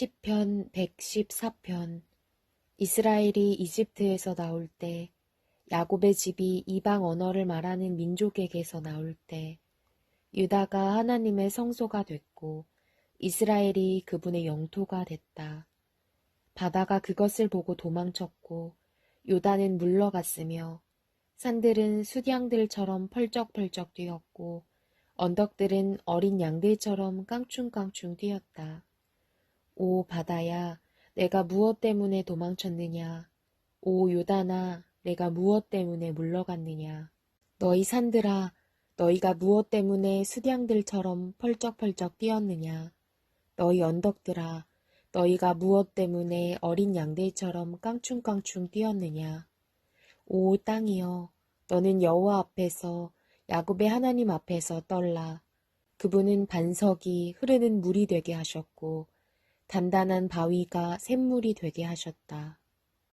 시편 114편 이스라엘이 이집트에서 나올 때 야곱의 집이 이방 언어를 말하는 민족에게서 나올 때 유다가 하나님의 성소가 됐고 이스라엘이 그분의 영토가 됐다. 바다가 그것을 보고 도망쳤고 요단은 물러갔으며 산들은 수량들처럼 펄쩍펄쩍 뛰었고 언덕들은 어린 양들처럼 깡충깡충 뛰었다. 오 바다야, 내가 무엇 때문에 도망쳤느냐? 오 요단아, 내가 무엇 때문에 물러갔느냐? 너희 산들아, 너희가 무엇 때문에 수량들처럼 펄쩍펄쩍 뛰었느냐? 너희 언덕들아, 너희가 무엇 때문에 어린 양들처럼 깡충깡충 뛰었느냐? 오 땅이여, 너는 여호와 앞에서 야곱의 하나님 앞에서 떨라. 그분은 반석이 흐르는 물이 되게 하셨고 단단한 바위가 샘물이 되게 하셨다.